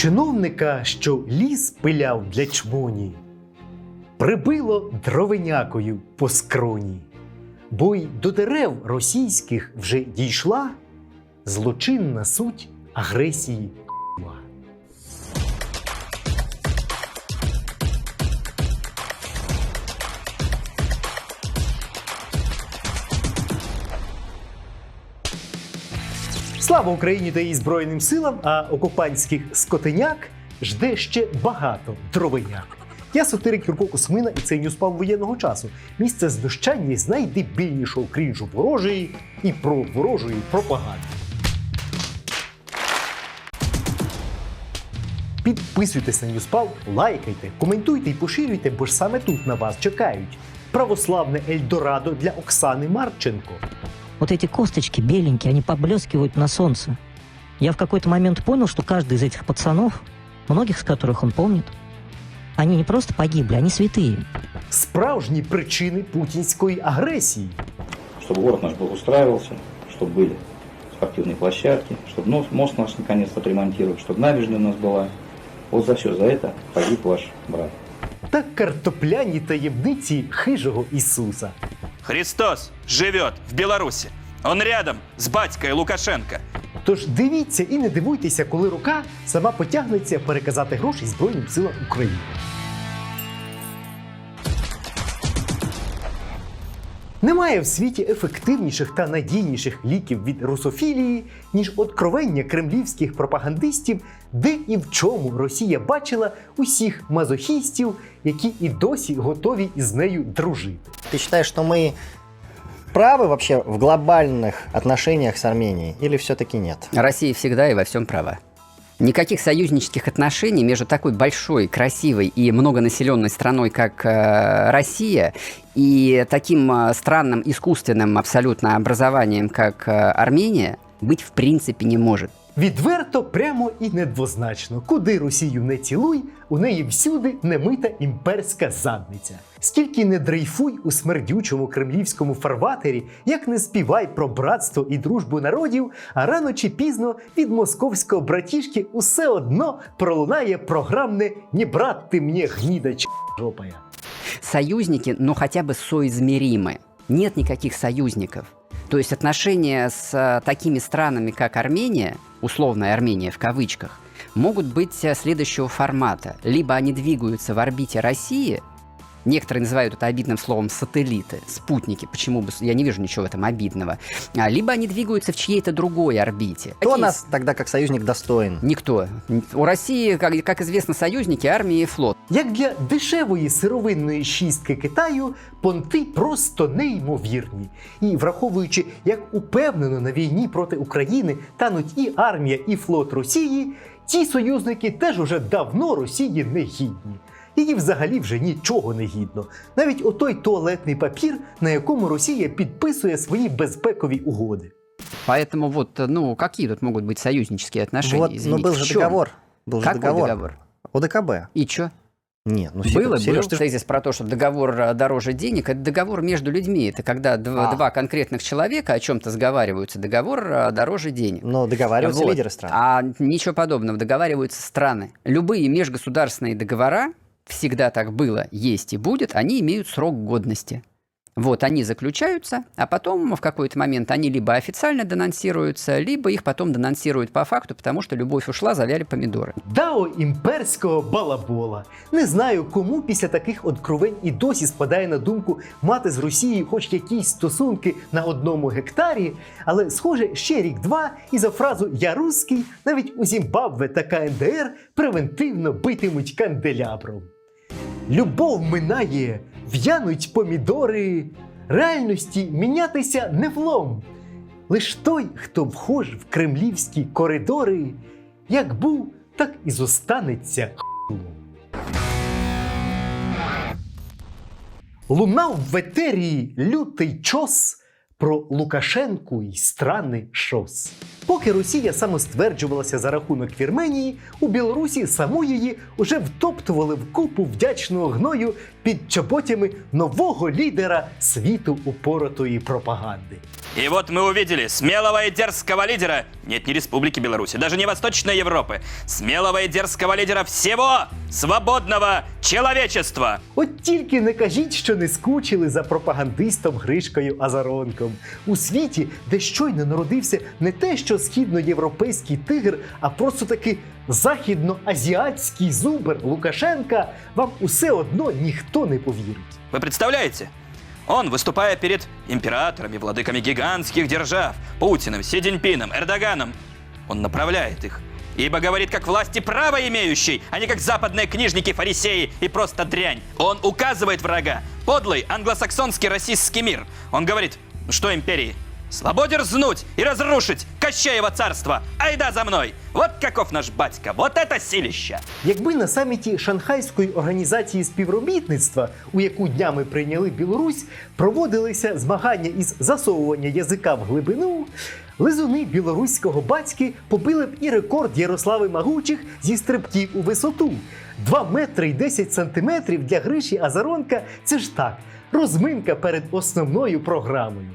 Чиновника, що ліс пиляв для чмоні, прибило дровенякою по скроні, бо й до дерев російських вже дійшла злочинна суть агресії. Слава Україні та її Збройним силам, а окупантських скотиняк жде ще багато дровиняк. Я сатирик Юрко Космина і це Ньюспам воєнного часу. Місце знущання з найдебільнішого крінжу ворожої і про ворожої пропаганди. Підписуйтесь на Ньюспал, лайкайте, коментуйте і поширюйте, бо ж саме тут на вас чекають. Православне Ельдорадо для Оксани Марченко. Вот эти косточки беленькие, они поблескивают на солнце. Я в какой-то момент понял, что каждый из этих пацанов, многих из которых он помнит, они не просто погибли, они святые. Справжні причини путінської агресії. чтобы город наш благоустраивался, чтобы были спортивные площадки, чтобы нос- мост наш наконец-то отремонтировать, чтобы набережная у нас была. Вот за все за это погиб ваш брат. та картопляні таємниці хижого Ісуса. Христос живет в Беларуси. Он рядом с батькою Лукашенка. Тож дивіться і не дивуйтеся, коли рука сама потягнеться переказати гроші Збройним силам України. Немає в світі ефективніших та надійніших ліків від русофілії, ніж откровення кремлівських пропагандистів, де і в чому Росія бачила усіх мазохістів, які і досі готові із нею дружити. Ты считаешь, что мы правы вообще в глобальных отношениях с Арменией или все-таки нет? Россия всегда и во всем права. Никаких союзнических отношений между такой большой, красивой и многонаселенной страной, как э, Россия, и таким э, странным, искусственным абсолютно образованием, как э, Армения, быть в принципе не может. Відверто, прямо і недвозначно. Куди Росію не цілуй, у неї всюди немита імперська задниця. Скільки не дрейфуй у смердючому кремлівському фарватері, як не співай про братство і дружбу народів, а рано чи пізно від московського братішки усе одно пролунає програмне «Не брат ти мені гніда ч*** жопая». Союзники, но хотя бы соизмеримы. Нет никаких союзников. То есть отношения с э, такими странами, как Армения, условная Армения в кавычках, могут быть э, следующего формата. Либо они двигаются в орбите России, некоторые называют это обидным словом сателлиты, спутники, почему бы, с- я не вижу ничего в этом обидного, А, либо они двигаются в чьей-то другой орбите. Кто Какие нас тогда как союзник достоин? Никто. У России, как, как известно, союзники армия и флот. Як для дешевої сировинної шістки Китаю, понти просто неймовірні. І враховуючи, як упевнено на війні проти України тануть і армія, і флот Росії, ці союзники теж уже давно Росії не гідні. Її взагалі вже нічого не гідно. Навіть отой туалетний папір, на якому Росія підписує свої безпекові угоди. Поэтому вот, ну, какие тут могут быть союзнические отношения? вот, ну извините, был в же чём? договор. Был же Какой договор. договор? ОДКБ. И что? Нет, ну Было, Сереж, был тезис про то, что договор э, дороже денег. Это договор между людьми. Это когда два, А. два конкретных человека о чем-то сговариваются. Договор э, дороже денег. но договариваются Вот. лидеры стран. А ничего подобного. Договариваются страны. Любые межгосударственные договора, всегда так было, есть и будет, они имеют срок годности. Вот, они заключаются, а потом в какой-то момент они либо официально денонсируются, либо их потом денонсируют по факту, потому что любовь ушла, завяли помидоры. Дао імперського балабола. Не знаю, кому після таких откровень і досі спадає на думку мати з Росією хоч якісь стосунки на одному гектарі, але схоже, ще рік-два, і за фразу Я русський навіть у Зімбабве та КНДР превентивно битимуть канделябром. Любов минає, в'януть помідори, реальності мінятися не влом. Лиш той, хто вхож в кремлівські коридори, як був, так і зостанеться хуйлом. Лунав в етерії лютий чос про Лукашенку й страни шос. Поки Росія самостверджувалася за рахунок Вірменії, у Білорусі саму її уже втоптували в купу вдячного гною під чоботями нового лідера світу упоротої пропаганди. И вот мы увидели смелого и дерзкого лидера, нет, не Республики Беларусь, даже не Восточной Европы, смелого и дерзкого лидера всего свободного человечества. От тільки не кажіть, що не скучили за пропагандистом Гришкою Азаронком. У світі, де щойно народився не те, що східноєвропейський тигр, а просто таки західноазіатський зубр Лукашенка, вам усе одно ніхто не повірить. Вы представляете? Он, выступая перед императорами, владыками гигантских держав, Путиным, Си Цзиньпином, Эрдоганом, он направляет их. Ибо говорит как власти право имеющий, а не как западные книжники, фарисеи и просто дрянь. Он указывает врага. Подлый англосаксонский российский мир. Он говорит, ну что империи? Свободе рзнуть и разрушить Кощеево царство. Айда за мной! Вот каков наш батька, вот это силища! Якби на саміті Шанхайської організації співробітництва, у яку днями прийняли Білорусь, проводилися змагання із засовування язика в глибину, лизуни білоруського батьки побили б і рекорд Ярослави Магучих зі стрибків у висоту. 2 метри й 10 сантиметрів для Гриші Азаронка це ж так, розминка перед основною програмою.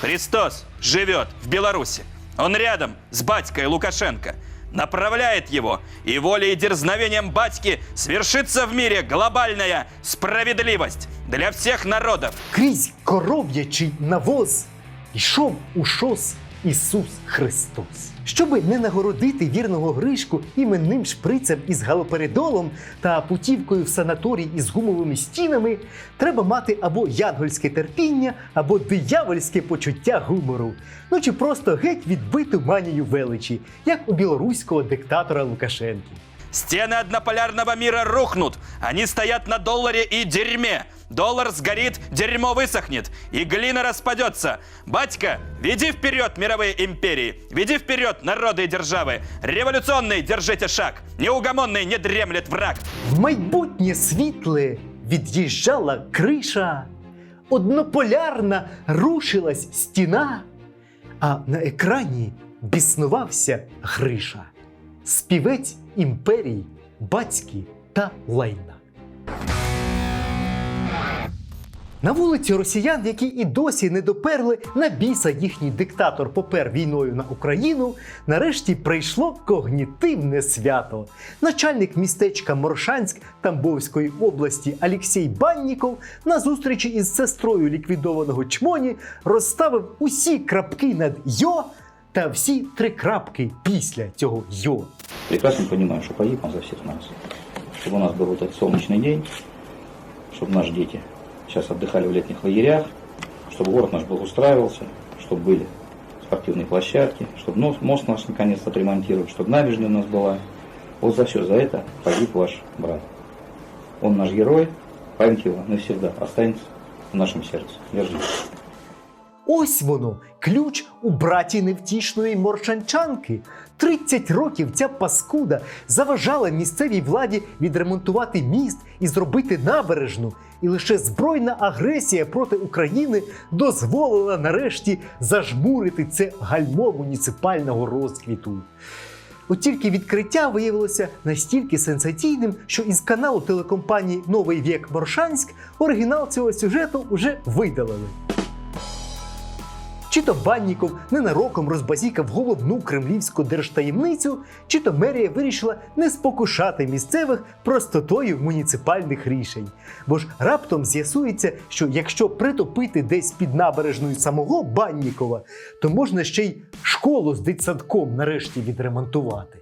Христос живет в Беларуси. Он рядом с батькой Лукашенко. Направляет его, и волей и дерзновением батьки свершится в мире глобальная справедливость для всех народов. Крізь коров'ячий навоз ішов у шос Ісус Христос. Щоби не нагородити вірного Гришку іменним шприцем із галоперидолом та путівкою в санаторій із гумовими стінами, треба мати або янгольське терпіння, або диявольське почуття гумору. Ну чи просто геть відбиту манію величі, як у білоруського диктатора Лукашенки. Стены однополярного мира рухнут. Они стоят на долларе и дерьме. Доллар сгорит, дерьмо высохнет, и глина распадется. Батька, веди вперед мировые империи, веди вперед народы и державы. Революционный держите шаг, неугомонный не дремлет враг. В майбутнє світле від'їжджала криша, однополярна рушилась стіна, а на екрані біснувався Гриша, співець імперій, батьки та лайна. На вулиці росіян, які і досі не доперли на біса їхній диктатор попер війною на Україну, нарешті прийшло когнітивне свято. Начальник містечка Моршанськ Тамбовської області Алексій Банніков на зустрічі із сестрою ліквідованого чмоні розставив усі крапки над йо та всі три крапки після цього йо. Прекрасно понимаю, что погиб он за всех нас. Чтобы у нас был вот этот солнечный день, чтобы наши дети сейчас отдыхали в летних лагерях, чтобы город наш благоустраивался, чтобы были спортивные площадки, чтобы мост наш наконец-то отремонтировали, чтобы набережная у нас была. Вот за все за это погиб ваш брат. Он наш герой, память его навсегда останется в нашем сердце. Держитесь. Ось воно, ключ у браті невтішної моршанчанки. 30 років ця паскуда заважала місцевій владі відремонтувати міст і зробити набережну. І лише збройна агресія проти України дозволила нарешті зажмурити це гальмо муніципального розквіту. От тільки відкриття виявилося настільки сенсаційним, що із каналу телекомпанії Новий вік Моршанськ оригінал цього сюжету вже видалили. Чи то Банніков ненароком розбазікав головну кремлівську держтаємницю, чи то мерія вирішила не спокушати місцевих простотою муніципальних рішень. Бо ж раптом з'ясується, що якщо притопити десь під набережною самого Баннікова, то можна ще й школу з дитсадком нарешті відремонтувати.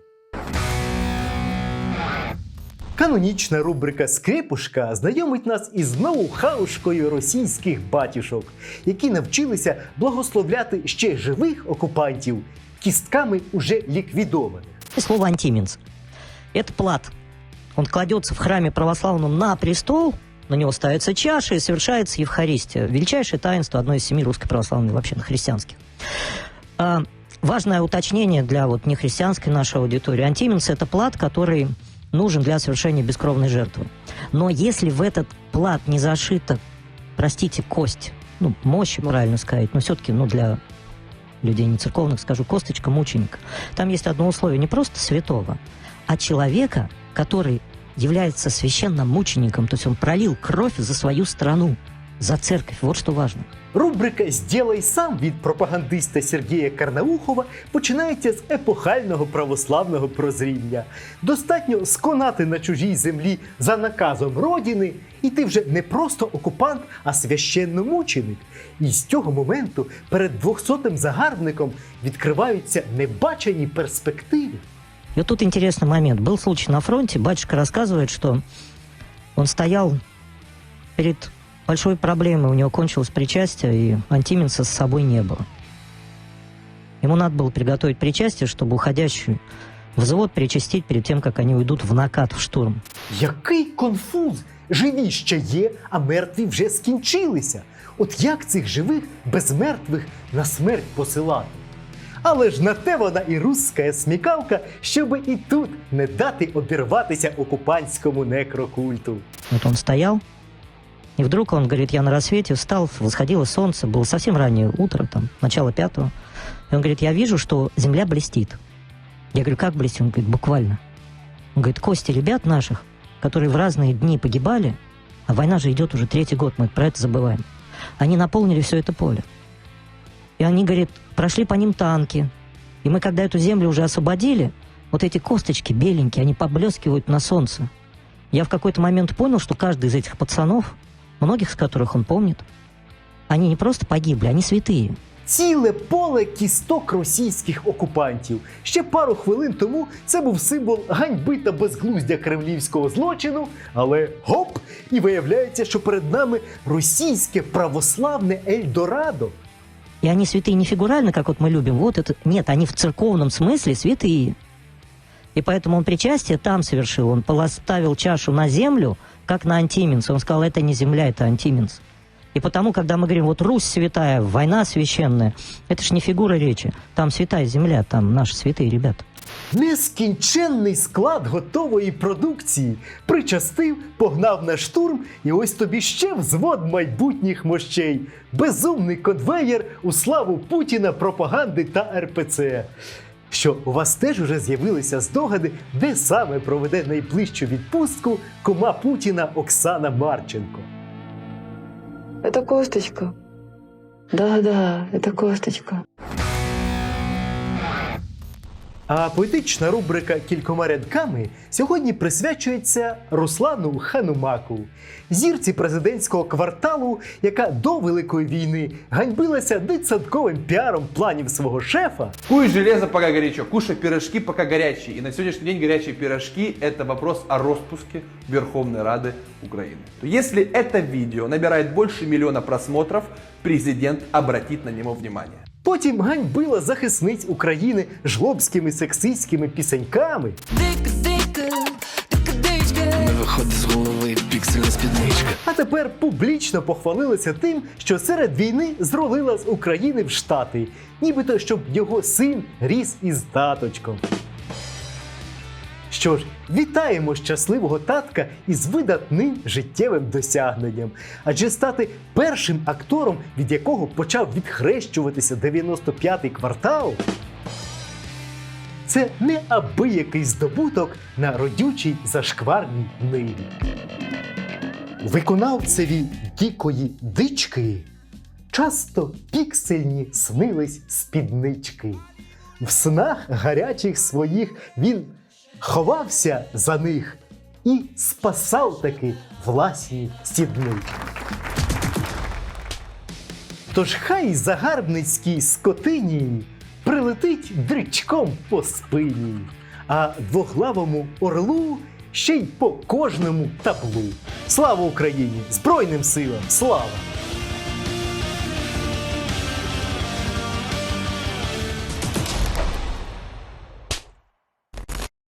Канонічна рубрика Скрипушка знайомить нас із ноу-хаушкою російських батюшок, які навчилися благословляти ще живих окупантів кістками уже ліквідованих. И слово «антименс». Это плат. Он кладется в храме православном на престол, на него ставится чаша и совершается Евхаристия. Величайшее таинство, одно из семи русской православной, вообще христианских. А, важное уточнение для вот нехристианской нашей аудитории. Антименс – это плат, который нужен для совершения бескровной жертвы. Но если в этот плат не зашита, простите, кость, ну, мощь, правильно сказать, но все-таки, ну, для людей не церковных, скажу, косточка мученика. Там есть одно условие, не просто святого, а человека, который является священным мучеником, то есть он пролил кровь за свою страну, за церковь. Вот что важно. Рубрика «Зділай сам» від пропагандиста Сергія Карнаухова починається з епохального православного прозріння. Достатньо сконати на чужій землі за наказом родини, і ти вже не просто окупант, а священномученик. І з цього моменту перед двохсотим загарбником відкриваються небачені перспективи. И вот тут интересный момент. Был случай на фронте, батюшка рассказывает, что он стоял перед большой проблемой, у него кончилось причастие, и антименса с собой не было. Ему надо было приготовить причастие, чтобы уходящий взвод причастить перед тем, как они уйдут в накат, в штурм. Який конфуз! Живі ще є, а мертві вже скінчилися. От як цих живих без мертвих на смерть посилати? Але ж на те вона і русська смікалка, щоби і тут не дати обірватися окупантському некрокульту. Вот он стоял, и вдруг он говорит, я на рассвете встал, восходило солнце, было совсем раннее утро, там, начало пятого. И он говорит, я вижу, что земля блестит. Я говорю, как блестит? Он говорит, буквально. Он говорит, кости ребят наших, которые в разные дни погибали, а война же идет уже третий год, мы про это забываем. Они наполнили все это поле. И они, говорит, прошли по ним танки. И мы, когда эту землю уже освободили, вот эти косточки беленькие, они поблескивают на солнце. Я в какой-то момент понял, что каждый из этих пацанов, многих из которых он помнит, они не просто погибли, они святые. Ціле поле кісток російських окупантів. Ще пару хвилин тому це був символ ганьби та безглуздя кремлівського злочину. Але гоп! І виявляється, що перед нами російське православне Ельдорадо. И они святые не фигурально, как вот мы любим. Вот это. Нет, они в церковном смысле святые. И поэтому он причастие там совершил. Он поставил чашу на землю, как на антименс. Он сказал, это не земля, это антименс. И потому, когда мы говорим, вот Русь святая, война священная, это ж не фигура речи. Там святая земля, там наши святые ребята. Нескінченний склад готової продукції. Причастив, погнав на штурм, і ось тобі ще взвод майбутніх мощей. Безумний конвеєр у славу Путіна, пропаганди та РПЦ. Що у вас теж уже з'явилися здогади, де саме проведе найближчу відпустку кума Путіна Оксана Марченко. Это косточка. Да-да, это косточка. А поетична рубрика кількома рядками сьогодні присвячується Руслану Ханумаку, зірці президентського кварталу, яка до Великої війни ганьбилася дитсадковим піаром планів свого шефа. Куй железо, пока горячо, кушай пирожки, пока горячие. И на сегодняшний день горячие пирожки – это вопрос о распуске Верховной Рады Украины. Если это видео набирает больше миллиона просмотров, президент обратит на него внимание. Потім ганьбила захисниць України жлобськими сексистськими пісеньками. Не виходить з голови піксельна спідничка. А тепер публічно похвалилася тим, що серед війни зролила з України в Штати, нібито щоб його син ріс із таточком. Що ж, вітаємо щасливого татка із видатним життєвим досягненням. Адже стати першим актором, від якого почав відхрещуватися 95-й квартал. Це неабиякий здобуток на родючій зашкварній ниві. Виконавцеві дикої дички часто піксельні снились спіднички. В снах гарячих своїх він ховався за них і спасав таки власні сіднички. Тож хай загарбницькій скотині прилетить дрючком по спині, а двоглавому орлу ще й по кожному таблу. Слава Україні! Збройним силам! Слава!